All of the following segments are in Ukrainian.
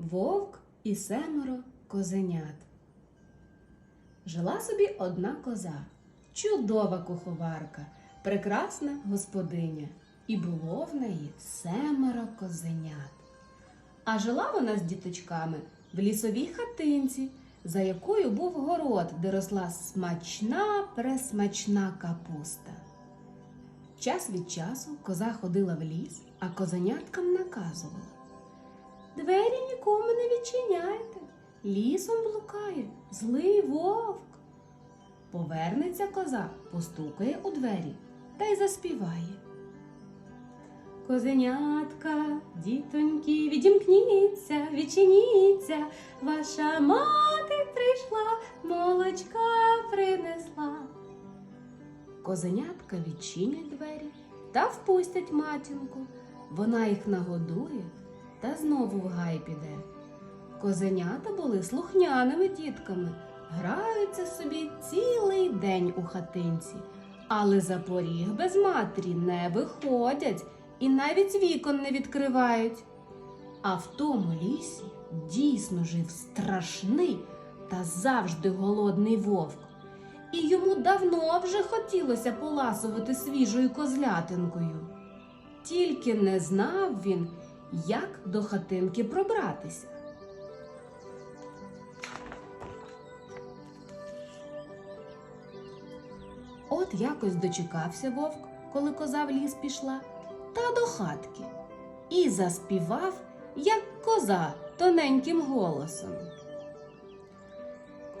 Вовк і семеро козенят. Жила собі одна коза, чудова куховарка, прекрасна господиня, і було в неї семеро козенят. А жила вона з діточками в лісовій хатинці, за якою був город, де росла смачна, пресмачна капуста. Час від часу коза ходила в ліс, а козеняткам наказувала. Двері нікому не відчиняйте. Лісом блукає злий вовк. Повернеться коза, постукає у двері та й заспіває. Козенятка, дітоньки, відімкніться, відчиніться, ваша мати прийшла, молочка принесла. Козенятка відчинять двері та впустять матінку. Вона їх нагодує та знову в гай піде. Козенята були слухняними дітками, граються собі цілий день у хатинці, але за поріг без матері не виходять і навіть вікон не відкривають. А в тому лісі дійсно жив страшний та завжди голодний вовк. І йому давно вже хотілося поласувати свіжою козлятинкою. Тільки не знав він, як до хатинки пробратися. От якось дочекався вовк, коли коза в ліс пішла, та до хатки, і заспівав, як коза, тоненьким голосом.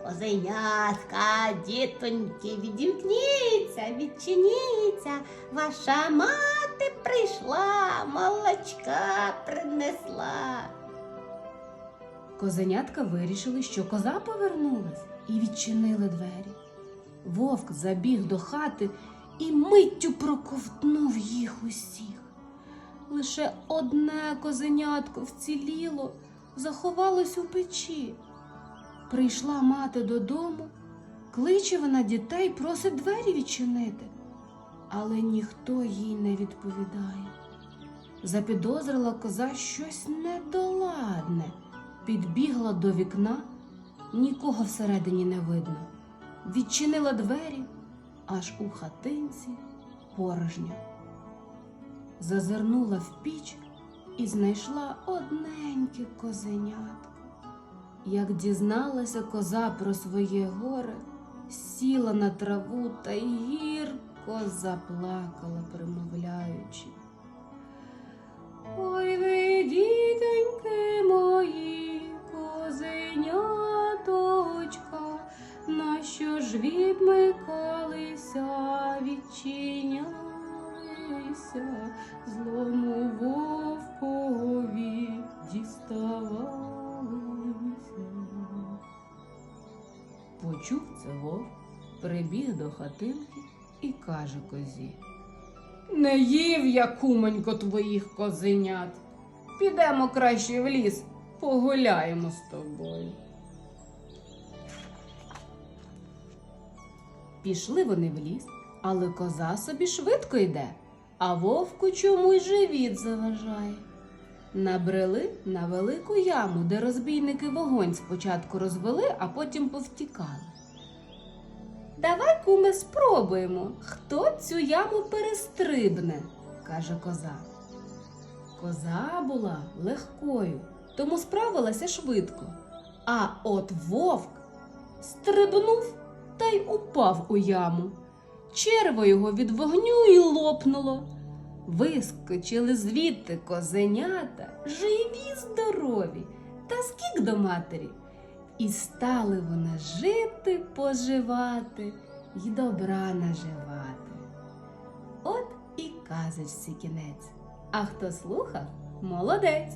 Козенятка, дітоньки, відімкніться, відчиніться, ваша мати прийшла, молочка принесла. Козенятка вирішили, що коза повернулась, і відчинили двері. Вовк забіг до хати і миттю проковтнув їх усіх. Лише одне козенятко вціліло, заховалось у печі. Прийшла мати додому, кличе вона дітей, просить двері відчинити, але ніхто їй не відповідає. Запідозрила коза щось недоладне, підбігла до вікна, нікого всередині не видно. Відчинила двері, аж у хатинці порожньо. Зазирнула в піч і знайшла одненьке козенятко. Як дізналася коза про своє горе, сіла на траву та гірко заплакала, примовляючи. Ой ви, дітоньки мої, козеняточка, нащо ж відмикалися, відчинялися, злому вовкові діставалися. Почув це вовк, прибіг до хатинки і каже козі. Не їв я, кумонько, твоїх козенят. Підемо краще в ліс, погуляємо з тобою. Пішли вони в ліс, але коза собі швидко йде, а вовку чому й живіт заважає. Набрели на велику яму, де розбійники вогонь спочатку розвели, а потім повтікали. Давай, куме, спробуємо, хто цю яму перестрибне, каже коза. Коза була легкою, тому справилася швидко. А от вовк стрибнув та й упав у яму. Черво його від вогню й лопнуло. Вискочили звідти козенята, живі, здорові, та скік до матері. І стали вони жити, поживати й добра наживати. От і казочці кінець. А хто слухав, молодець.